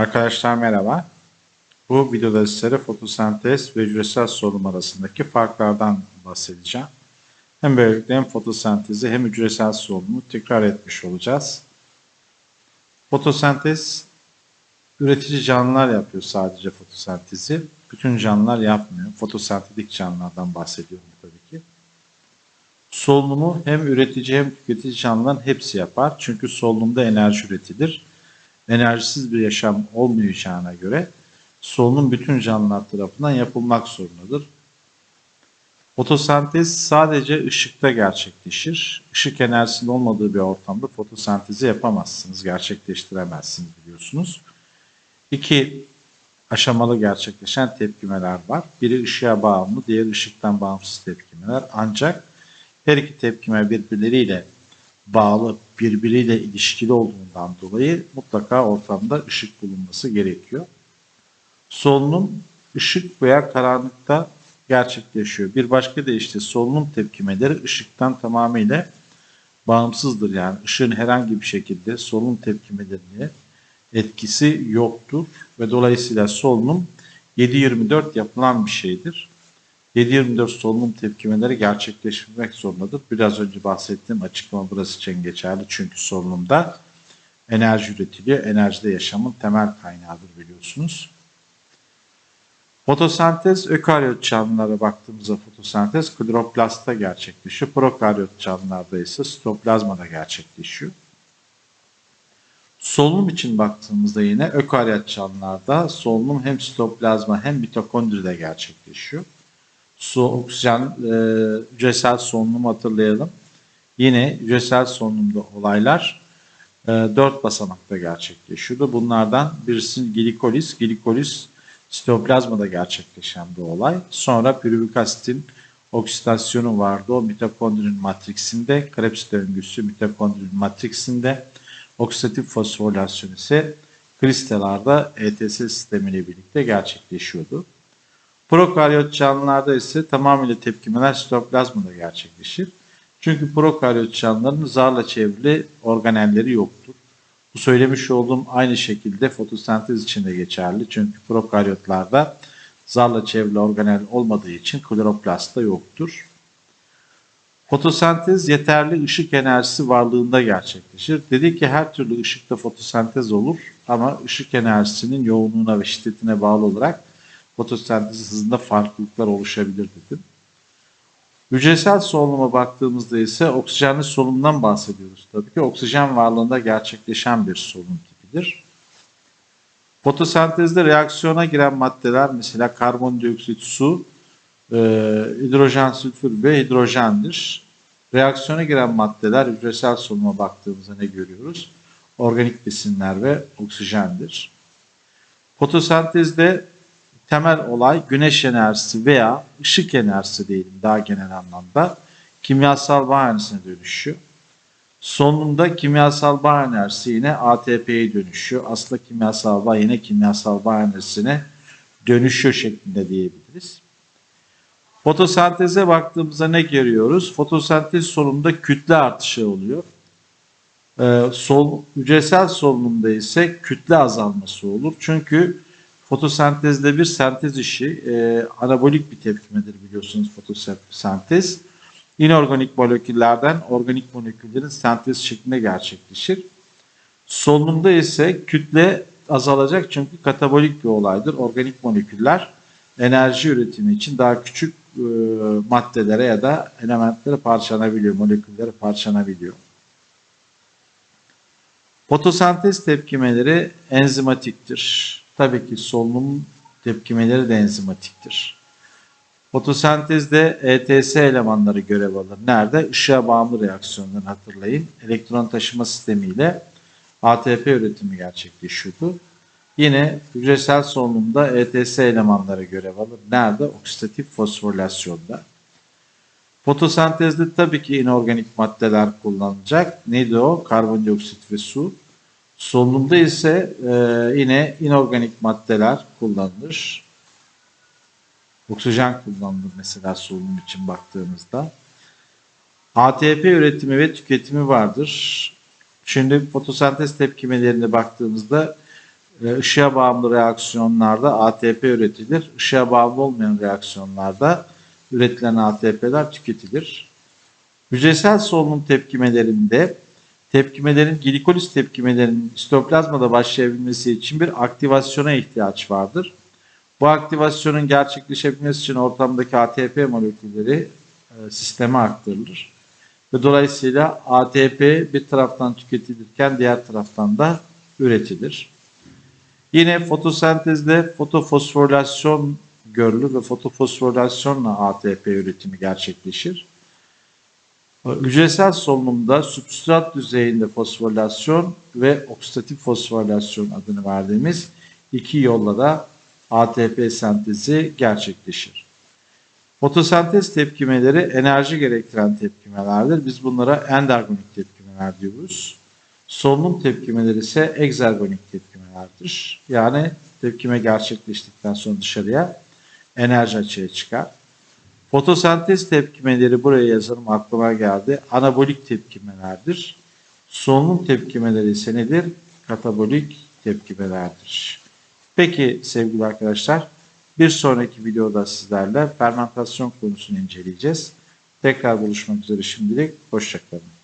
Arkadaşlar merhaba. Bu videoda sizlere fotosentez ve hücresel solunum arasındaki farklardan bahsedeceğim. Hem böylelikle hem fotosentezi hem hücresel solunumu tekrar etmiş olacağız. Fotosentez üretici canlılar yapıyor sadece fotosentezi. Bütün canlılar yapmıyor. Fotosentetik canlılardan bahsediyorum tabii ki. Solunumu hem üretici hem tüketici canlıların hepsi yapar. Çünkü solunumda enerji üretilir enerjisiz bir yaşam olmayacağına göre solunum bütün canlılar tarafından yapılmak zorundadır. Fotosentez sadece ışıkta gerçekleşir. Işık enerjisinin olmadığı bir ortamda fotosentezi yapamazsınız, gerçekleştiremezsiniz biliyorsunuz. İki aşamalı gerçekleşen tepkimeler var. Biri ışığa bağımlı, diğeri ışıktan bağımsız tepkimeler. Ancak her iki tepkime birbirleriyle bağlı, birbiriyle ilişkili olduğundan dolayı mutlaka ortamda ışık bulunması gerekiyor. Solunum ışık veya karanlıkta gerçekleşiyor. Bir başka deyişle solunum tepkimeleri ışıktan tamamıyla bağımsızdır. Yani ışığın herhangi bir şekilde solunum tepkimelerine etkisi yoktur ve dolayısıyla solunum 7-24 yapılan bir şeydir. 7-24 solunum tepkimeleri gerçekleşmek zorundadır. Biraz önce bahsettiğim açıklama burası için geçerli. Çünkü solunumda enerji üretiliyor. Enerji de yaşamın temel kaynağıdır biliyorsunuz. Fotosentez ökaryot canlılara baktığımızda fotosentez kloroplastta gerçekleşiyor. Prokaryot canlılarda ise sitoplazmada gerçekleşiyor. Solunum için baktığımızda yine ökaryot canlılarda solunum hem sitoplazma hem mitokondride gerçekleşiyor su, oksijen, e, hücresel solunumu hatırlayalım. Yine hücresel solunumda olaylar e, 4 basamakta gerçekleşiyordu. Bunlardan birisi glikoliz. Glikoliz sitoplazmada gerçekleşen bir olay. Sonra pürüvik asitin oksidasyonu vardı. O mitokondrinin matriksinde, Krebs döngüsü mitokondrinin matriksinde, oksidatif fosforilasyon ise kristalarda ETS sistemiyle birlikte gerçekleşiyordu. Prokaryot canlılarda ise tamamıyla tepkimeler sitoplazmada gerçekleşir. Çünkü prokaryot canlıların zarla çevrili organelleri yoktur. Bu söylemiş olduğum aynı şekilde fotosentez için de geçerli. Çünkü prokaryotlarda zarla çevrili organel olmadığı için kloroplast da yoktur. Fotosentez yeterli ışık enerjisi varlığında gerçekleşir. Dedi ki her türlü ışıkta fotosentez olur ama ışık enerjisinin yoğunluğuna ve şiddetine bağlı olarak fotosentez hızında farklılıklar oluşabilir dedim. Hücresel solunuma baktığımızda ise oksijenli solunumdan bahsediyoruz. Tabii ki oksijen varlığında gerçekleşen bir solunum tipidir. Fotosentezde reaksiyona giren maddeler mesela karbondioksit, su, e, hidrojen, sülfür ve hidrojendir. Reaksiyona giren maddeler hücresel solunuma baktığımızda ne görüyoruz? Organik besinler ve oksijendir. Fotosentezde temel olay güneş enerjisi veya ışık enerjisi diyelim daha genel anlamda kimyasal bağ enerjisine dönüşüyor. Sonunda kimyasal bağ enerjisi yine ATP'ye dönüşüyor. Aslında kimyasal bağ yine kimyasal bağ enerjisine dönüşüyor şeklinde diyebiliriz. Fotosenteze baktığımızda ne görüyoruz? Fotosentez sonunda kütle artışı oluyor. Ee, sol, hücresel solunumda ise kütle azalması olur. Çünkü Fotosentezde bir sentez işi, e, anabolik bir tepkimedir biliyorsunuz fotosentez. İnorganik moleküllerden organik moleküllerin sentez şeklinde gerçekleşir. Solunumda ise kütle azalacak çünkü katabolik bir olaydır. Organik moleküller enerji üretimi için daha küçük e, maddelere ya da elementlere parçalanabiliyor, moleküllere parçalanabiliyor. Fotosentez tepkimeleri enzimatiktir. Tabii ki solunum tepkimeleri de enzimatiktir. Fotosentezde ETS elemanları görev alır. Nerede? Işığa bağımlı reaksiyonları hatırlayın. Elektron taşıma sistemiyle ATP üretimi gerçekleşiyordu. Yine hücresel solunumda ETS elemanları görev alır. Nerede? Oksidatif fosforilasyonda. Fotosentezde tabii ki inorganik maddeler kullanılacak. Neydi o? Karbondioksit ve su. Solunumda ise e, yine inorganik maddeler kullanılır. Oksijen kullanılır mesela solunum için baktığımızda. ATP üretimi ve tüketimi vardır. Şimdi fotosentez tepkimelerine baktığımızda E, ışığa bağımlı reaksiyonlarda ATP üretilir. Işığa bağımlı olmayan reaksiyonlarda üretilen ATP'ler tüketilir. Hücresel solunum tepkimelerinde tepkimelerin glikoliz tepkimelerinin sitoplazmada başlayabilmesi için bir aktivasyona ihtiyaç vardır. Bu aktivasyonun gerçekleşebilmesi için ortamdaki ATP molekülleri e, sisteme aktarılır. Ve dolayısıyla ATP bir taraftan tüketilirken diğer taraftan da üretilir. Yine fotosentezde fotofosforilasyon görülür ve fotofosforilasyonla ATP üretimi gerçekleşir. Hücresel solunumda substrat düzeyinde fosforilasyon ve oksidatif fosforilasyon adını verdiğimiz iki yolla da ATP sentezi gerçekleşir. Fotosentez tepkimeleri enerji gerektiren tepkimelerdir. Biz bunlara endergonik tepkimeler diyoruz. Solunum tepkimeleri ise egzergonik tepkimelerdir. Yani tepkime gerçekleştikten sonra dışarıya enerji açığa çıkar. Fotosentez tepkimeleri buraya yazarım aklıma geldi. Anabolik tepkimelerdir. Solunum tepkimeleri ise nedir? Katabolik tepkimelerdir. Peki sevgili arkadaşlar bir sonraki videoda sizlerle fermentasyon konusunu inceleyeceğiz. Tekrar buluşmak üzere şimdilik. Hoşçakalın.